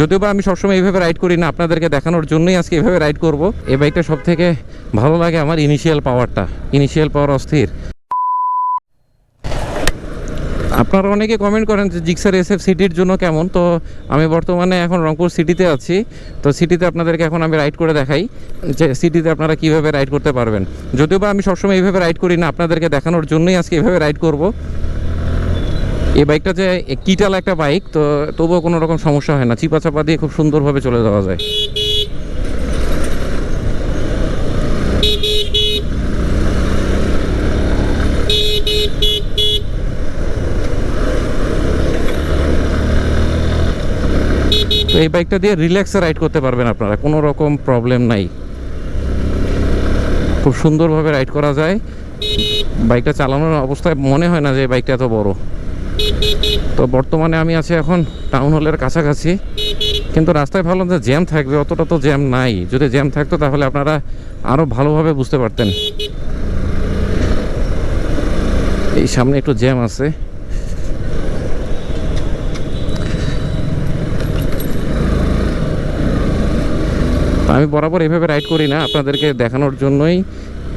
যদিও বা আমি সবসময় এইভাবে রাইড করি না, আপনাদেরকে দেখানোর জন্যই আজকে এভাবে রাইড করব। এই বাইকটা সব থেকে ভালো লাগে আমার ইনিশিয়াল পাওয়ারটা ইনিশিয়াল পাওয়ার অস্থির। আপনারা অনেকে কমেন্ট করেন যে জিক্সার এস এফ সিটির জন্য কেমন। তো আমি বর্তমানে এখন রংপুর সিটিতে আছি। তো সিটিতে আপনাদেরকে এখন আমি রাইড করে দেখাই যে সিটিতে আপনারা কীভাবে রাইড করতে পারবেন। যদিও বা আমি সবসময় এইভাবে রাইড করি না, আপনাদেরকে দেখানোর জন্যই আজকে এভাবে রাইড করব। এই বাইকটা যে কিটাল একটা বাইক, তো তবুও কোনো রকম সমস্যা হয় না। চিপা চাপা দিয়ে খুব সুন্দরভাবে চলে যাওয়া যায়। তো এই বাইকটা দিয়ে রিল্যাক্সে রাইড করতে পারবেন আপনারা, কোনো রকম প্রবলেম নাই। খুব সুন্দরভাবে রাইড করা যায়। বাইকটা চালানোর অবস্থায় মনে হয় না যে বাইকটা এত বড়। তো বর্তমানে আমি আছি এখন টাউন হলের কাছাকাছি। কিন্তু রাস্তায় ভাবলাম যে জ্যাম থাকবে, অতটা তো জ্যাম নাই। যদি জ্যাম থাকতো তাহলে আপনারা আরও ভালোভাবে বুঝতে পারতেন। এই সামনে একটু জ্যাম আছে। আমি বরাবর এভাবে রাইড করি না, আপনাদেরকে দেখানোর জন্যই।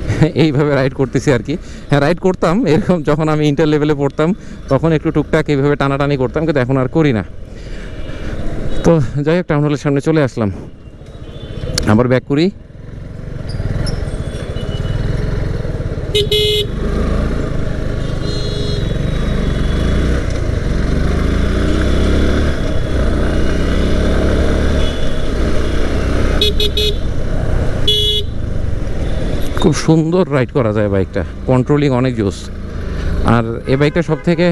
এইভাবে রাইড করতেছি আর কি। হ্যাঁ রাইড করতাম, এরকম যখন আমি ইন্টার লেভেলে পড়তাম, তখন একটু টুকটাক এইভাবে টানাটানি করতাম, কিন্তু এখন আর করি না। তো যাই হোক টাউন হলের সামনে চলে আসলাম। আবার ব্যাক করি। খুব সুন্দর রাইড করা যায় বাইকটা কন্ট্রোলিং অনেক জোস। আর এ বাইকটা সব থেকে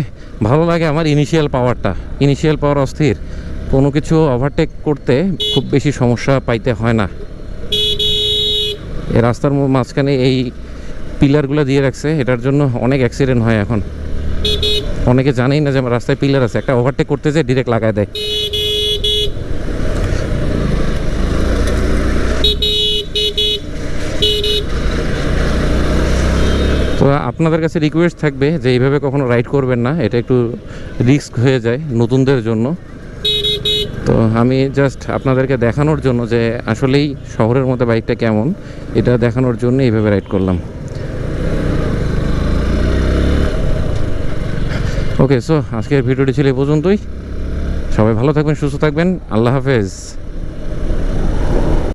ভালো লাগে আমার ইনিশিয়াল পাওয়ারটা ইনিশিয়াল পাওয়ার অস্থির। কোনো কিছু ওভারটেক করতে খুব বেশি সমস্যা পাইতে হয় না। এ রাস্তার মাঝখানে এই পিলারগুলো দিয়ে রাখছে। এটার জন্য অনেক অ্যাক্সিডেন্ট হয় এখন। অনেকে জানেই না যে আমার রাস্তায় পিলার আছে। একটা ওভারটেক করতে যায় ডিরেক্ট লাগায় দেয়। তো আপনাদের কাছে রিকোয়েস্ট থাকবে যে এইভাবে কখনো রাইড করবেন না, এটা একটু রিস্ক হয়ে যায় নতুনদের জন্য। তো আমি জাস্ট আপনাদেরকে দেখানোর জন্য যে আসলেই শহরের মধ্যে বাইকটা কেমন, এটা দেখানোর জন্য এইভাবে রাইড করলাম। ওকে সো আজকের ভিডিওটি ছিল এই পর্যন্তই। সবাই ভালো থাকবেন, সুস্থ থাকবেন। আল্লাহ হাফেজ।